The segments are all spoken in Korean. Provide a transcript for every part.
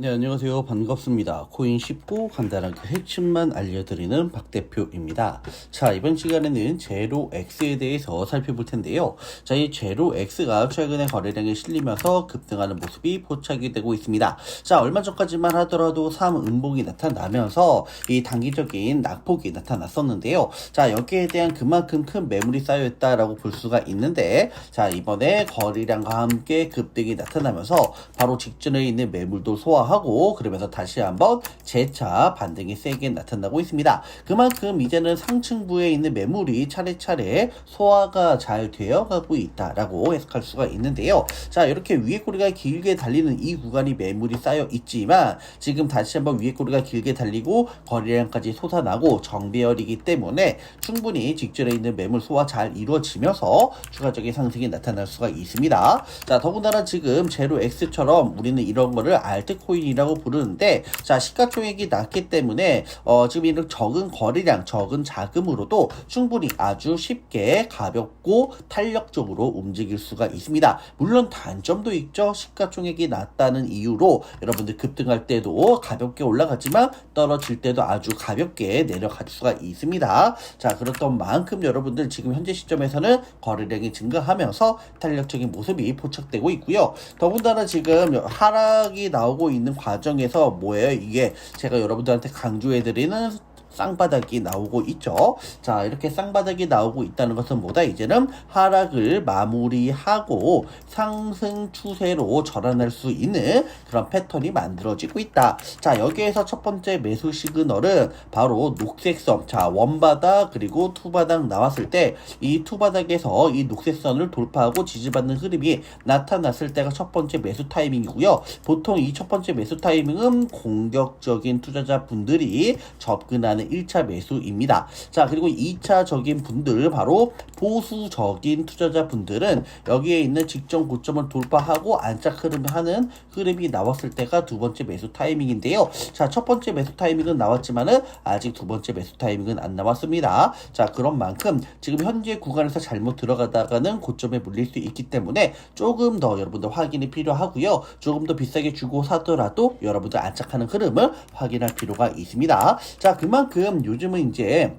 네, 안녕하세요. 반갑습니다. 코인 쉽고 간단한 그 핵심만 알려드리는 박 대표입니다. 자, 이번 시간에는 제로 X에 대해서 살펴볼 텐데요. 자, 이 제로 X가 최근에 거래량이 실리면서 급등하는 모습이 포착이 되고 있습니다. 자, 얼마 전까지만 하더라도 3음봉이 나타나면서 이 단기적인 낙폭이 나타났었는데요. 자, 여기에 대한 그만큼 큰 매물이 쌓여있다라고 볼 수가 있는데, 자, 이번에 거래량과 함께 급등이 나타나면서 바로 직전에 있는 매물도 소화 하고 그러면서 다시 한번 재차 반등이 세게 나타나고 있습니다. 그만큼 이제는 상층부에 있는 매물이 차례차례 소화가 잘 되어가고 있다라고 해석할 수가 있는데요. 자 이렇게 위에 꼬리가 길게 달리는 이 구간이 매물이 쌓여 있지만 지금 다시 한번 위에 꼬리가 길게 달리고 거래량까지 솟아나고 정배열이기 때문에 충분히 직전에 있는 매물 소화 잘 이루어지면서 추가적인 상승이 나타날 수가 있습니다. 자 더군다나 지금 제로 X처럼 우리는 이런 거를 알트코인 코인이라고 부르는데 자 시가총액이 낮기 때문에 어, 지금 이런 적은 거래량 적은 자금으로도 충분히 아주 쉽게 가볍고 탄력적으로 움직일 수가 있습니다. 물론 단점도 있죠. 시가총액이 낮다는 이유로 여러분들 급등할 때도 가볍게 올라가지만 떨어질 때도 아주 가볍게 내려갈 수가 있습니다. 자 그렇던 만큼 여러분들 지금 현재 시점에서는 거래량이 증가하면서 탄력적인 모습이 포착되고 있고요. 더군다나 지금 하락이 나오고 있는 과정에서 뭐예요? 이게 제가 여러분들한테 강조해드리는 쌍바닥이 나오고 있죠. 자, 이렇게 쌍바닥이 나오고 있다는 것은 뭐다? 이제는 하락을 마무리하고 상승 추세로 전환할 수 있는 그런 패턴이 만들어지고 있다. 자, 여기에서 첫 번째 매수 시그널은 바로 녹색선. 자, 원바닥 그리고 투바닥 나왔을 때 이 투바닥에서 이 녹색선을 돌파하고 지지받는 흐름이 나타났을 때가 첫 번째 매수 타이밍이고요. 보통 이 첫 번째 매수 타이밍은 공격적인 투자자분들이 접근하는 1차 매수입니다. 자, 그리고 2차적인 분들, 바로 보수적인 투자자분들은 여기에 있는 직전 고점을 돌파하고 안착 흐름을 하는 흐름이 나왔을 때가 두 번째 매수 타이밍인데요. 자, 첫 번째 매수 타이밍은 나왔지만은 아직 두 번째 매수 타이밍은 안 나왔습니다. 자, 그런 만큼 지금 현재 구간에서 잘못 들어가다가는 고점에 물릴 수 있기 때문에 조금 더 여러분들 확인이 필요하고요. 조금 더 비싸게 주고 사더라도 여러분들 안착하는 흐름을 확인할 필요가 있습니다. 자, 그만큼 요즘은 이제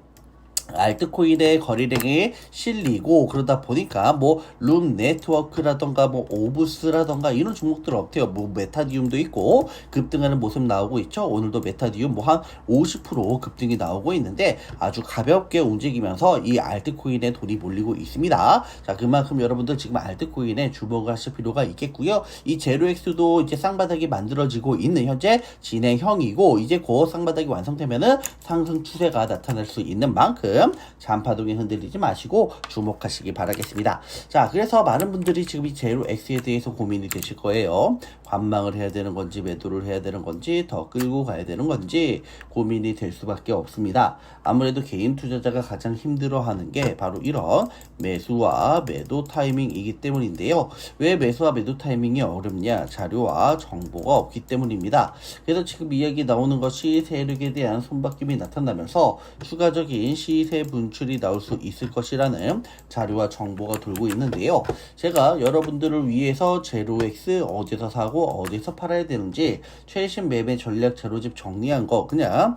알트코인의 거래량이 실리고 그러다 보니까 뭐 룸 네트워크라던가 뭐 오브스라던가 이런 종목들 없대요. 뭐 메타디움도 있고 급등하는 모습 나오고 있죠. 오늘도 메타디움 뭐 한 50% 급등이 나오고 있는데 아주 가볍게 움직이면서 이 알트코인에 돈이 몰리고 있습니다. 자 그만큼 여러분들 지금 알트코인에 주목을 하실 필요가 있겠고요. 이 제로엑스도 이제 쌍바닥이 만들어지고 있는 현재 진행형이고 이제 곧 쌍바닥이 완성되면은 상승 추세가 나타날 수 있는 만큼 잔파동에 흔들리지 마시고 주목하시기 바라겠습니다. 자, 그래서 많은 분들이 지금 이 제로 X에 대해서 고민이 되실 거예요. 관망을 해야 되는 건지 매도를 해야 되는 건지 더 끌고 가야 되는 건지 고민이 될 수밖에 없습니다. 아무래도 개인 투자자가 가장 힘들어하는 게 바로 이런 매수와 매도 타이밍이기 때문인데요. 왜 매수와 매도 타이밍이 어렵냐? 자료와 정보가 없기 때문입니다. 그래서 지금 이야기 나오는 것이 세력에 대한 손바뀜이 나타나면서 추가적인 시세 분출이 나올 수 있을 것이라는 자료와 정보가 돌고 있는데요. 제가 여러분들을 위해서 제로엑스 어디서 사고 어디서 팔아야 되는지 최신 매매 전략 제로집 정리한 거 그냥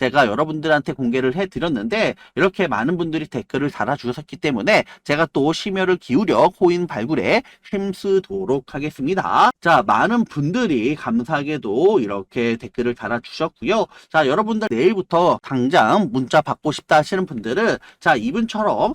제가 여러분들한테 공개를 해드렸는데 이렇게 많은 분들이 댓글을 달아주셨기 때문에 제가 또 심혈을 기울여 코인 발굴에 힘쓰도록 하겠습니다. 자, 많은 분들이 감사하게도 이렇게 댓글을 달아주셨고요. 자, 여러분들 내일부터 당장 문자 받고 싶다 하시는 분들은 자, 이분처럼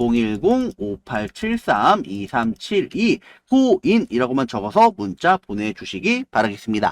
010-5873-2372 코인이라고만 적어서 문자 보내주시기 바라겠습니다.